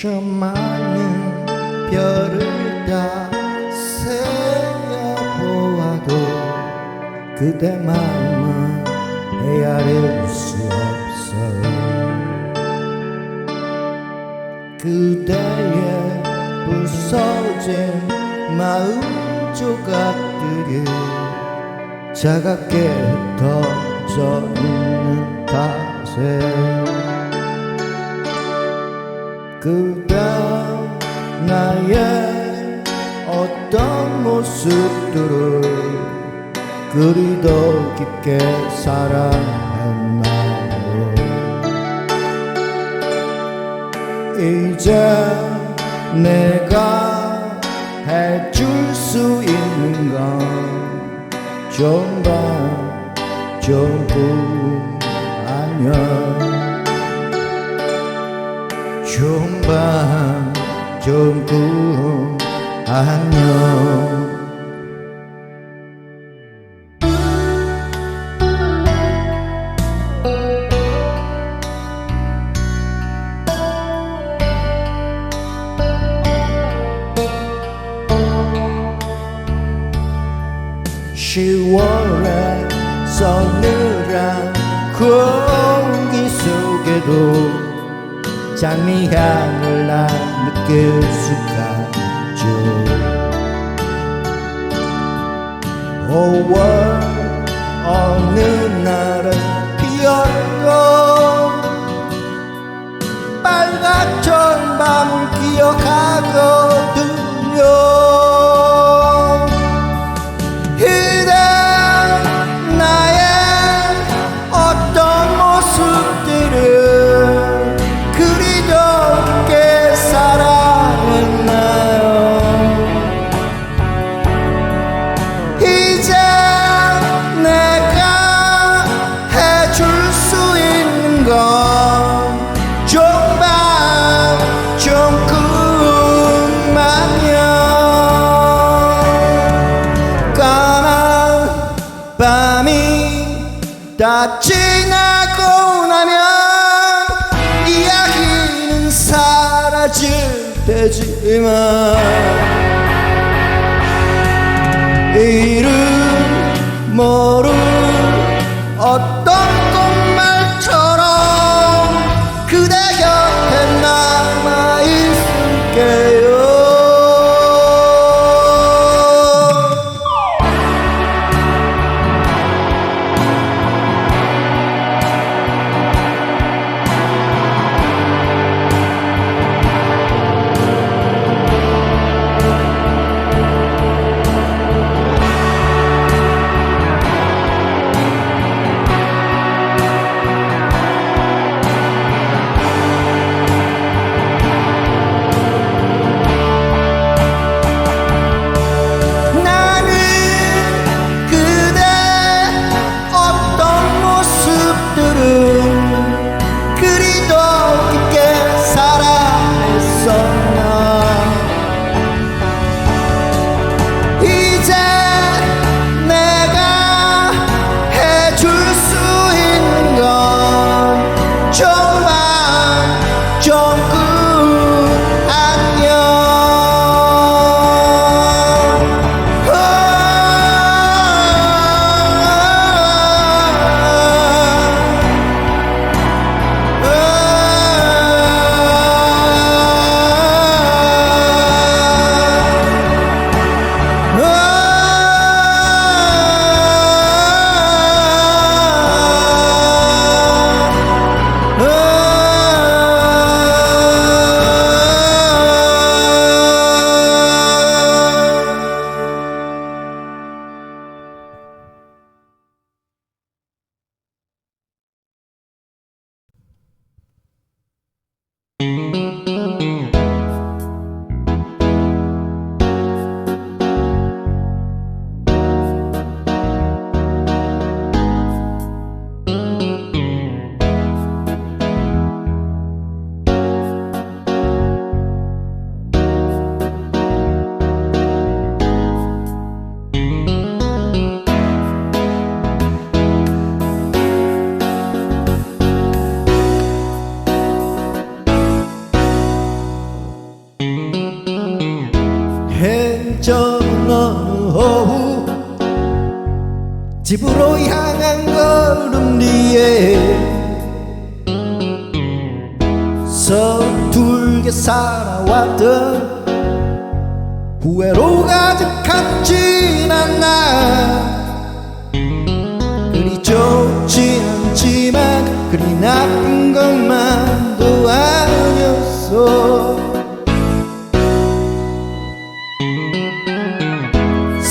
저 많은 별을 다 세어보아도 그대 마음은 헤아릴 수 없어요. 그대의 부서진 마음 조각들이 차갑게 흩어져 있는 탓에 그대 나의 어떤 모습들을 그리도 깊게 사랑했나요? 이제 내가 해줄 수 있는 건 좀더 조금 아니야 좀만 조금 안녕 시월의 장미향을 난 느낄 수가 있죠. 5월 어느 날은 비었고 빨갛던 밤 기억하거든요 다 지나고 나면 이야기는 사라질 테지만 이름 모를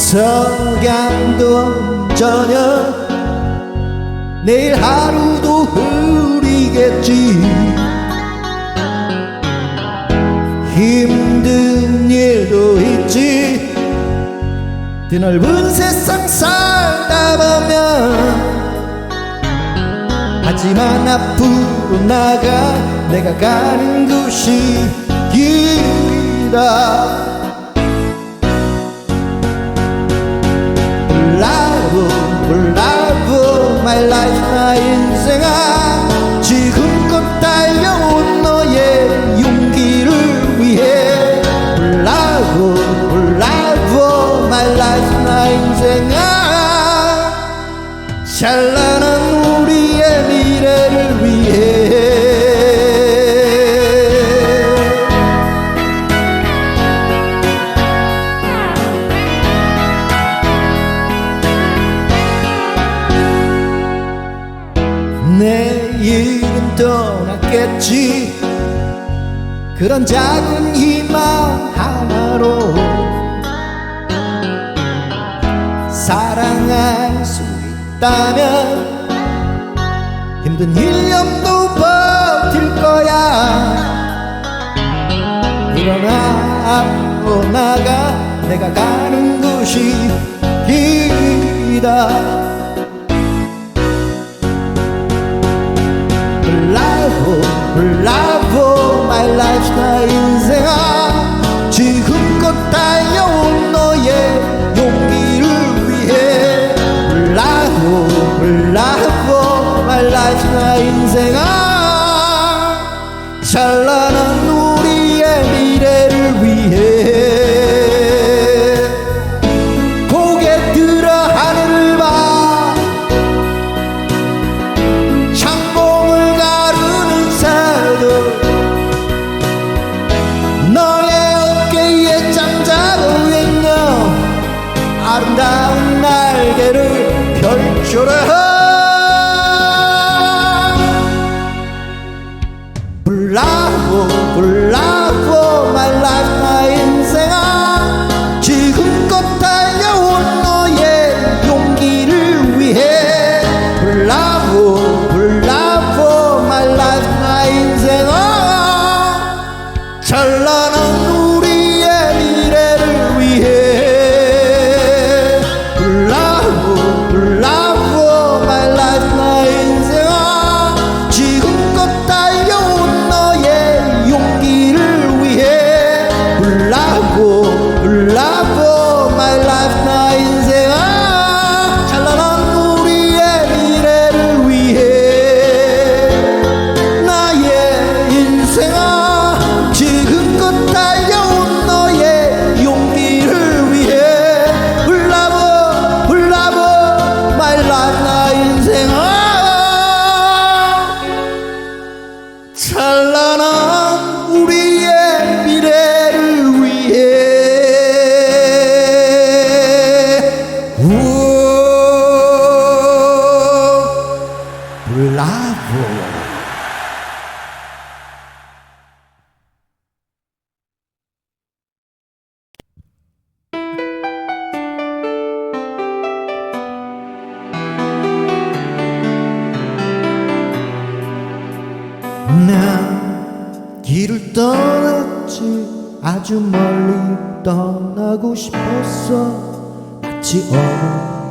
석양도 저녁 내일 하루도 흐리겠지. 힘든 일도 있지. 드넓은 세상 살다 보면 하지만 앞으로 나가 내가 가는 곳이 길이다 불라고 불라고 my life 나 인생아. 지금껏 달려온 너의 용기를 위해. 불라고 불라고 my life 나 인생아. 찬란 그런 작은 희망 하나로 사랑할 수 있다면 힘든 1년도 버틸 거야. 일어나 앞으로 나가. 내가 가는 곳이 길이다 불라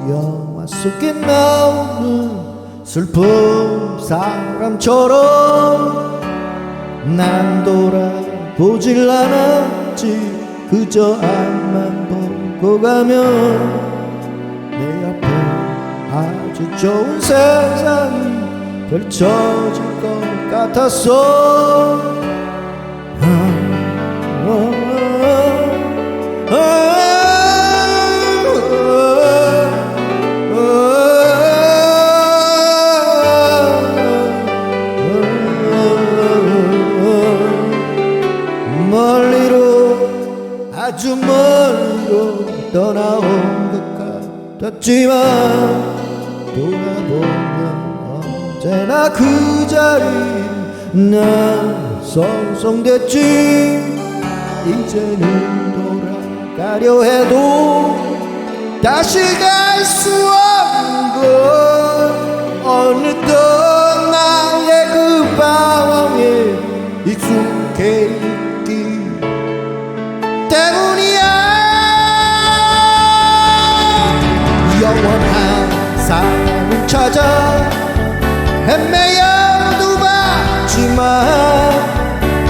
영화 속에 나오는 슬픈 사람처럼 난 돌아보질 않았지. 그저 앞만 보고 가면 내 앞에 아주 좋은 세상이 펼쳐질 것 같았어. 아, 어, 아주 멀리로 떠나온 것 같았지만 돌아보면 언제나 그 자리 난 성성됐지. 이제는 돌아가려 해도 다시 갈 수 없는 곳. 어느덧 나의 그 방황에 익숙해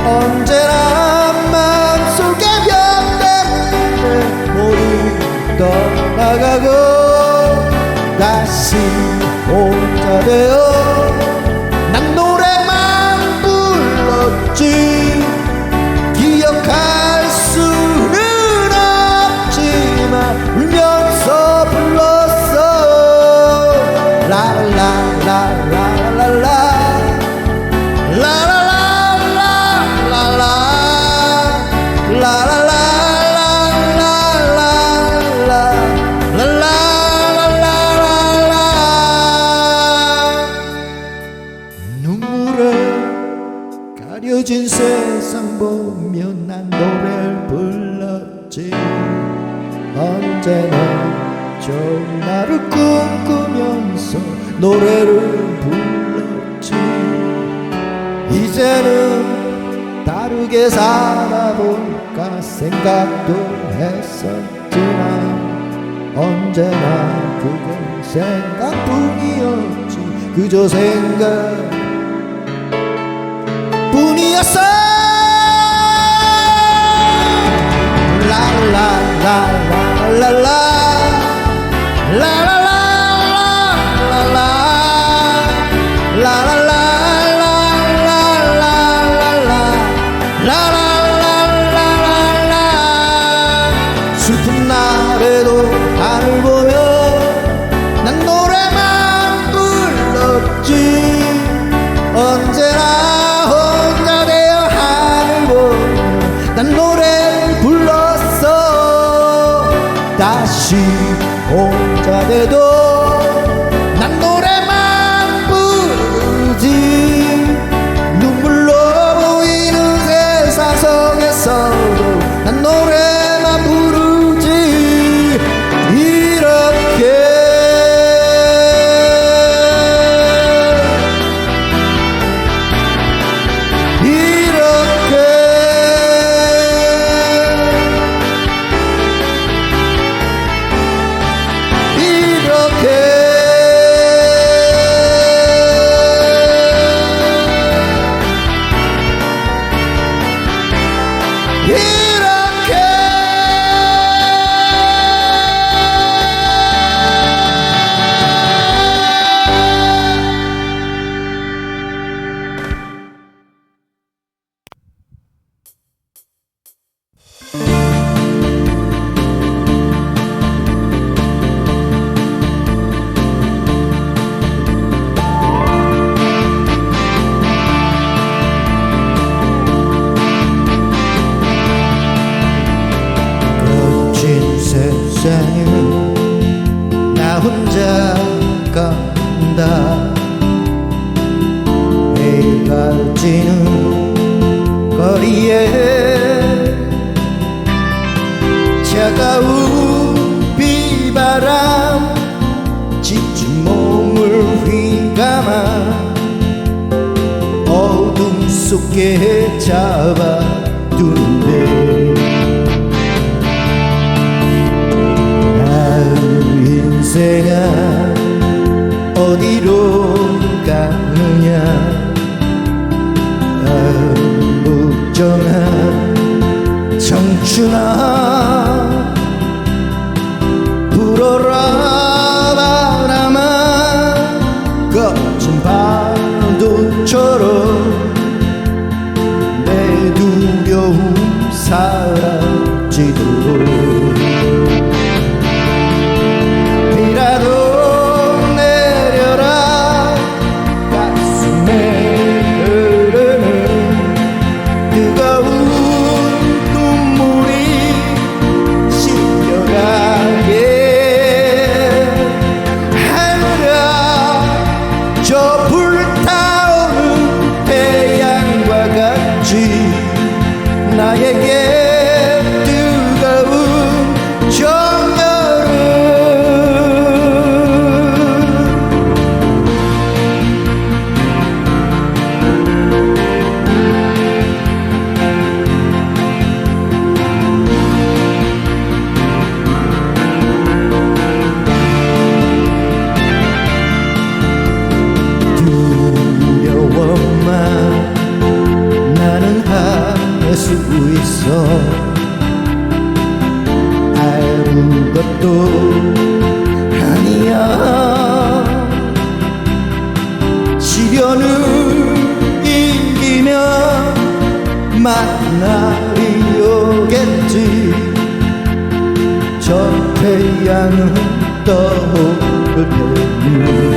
언제나 마음속에 변해 모두 떠나가고 다시 혼자 되어 언제나 그게 생각뿐이었지. 그저 생각뿐이었어. 라라라라라라. 날이 오겠지. 저 태양은 떠오를 테니?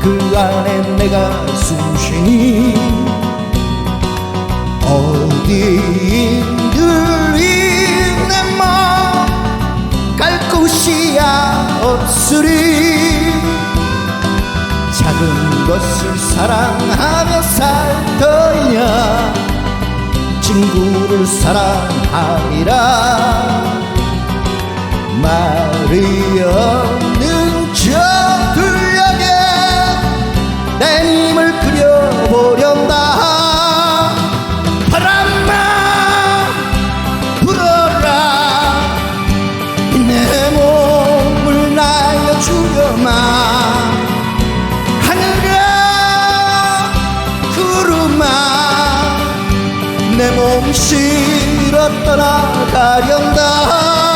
그 안에 내가 숨쉬니? 어디인들 이내맘갈 곳이야 없으리? 작은 것을 사랑하며 살더냐? 친구를 사랑하리라. 말이 없 마음 내몸 실어 떠나가련다.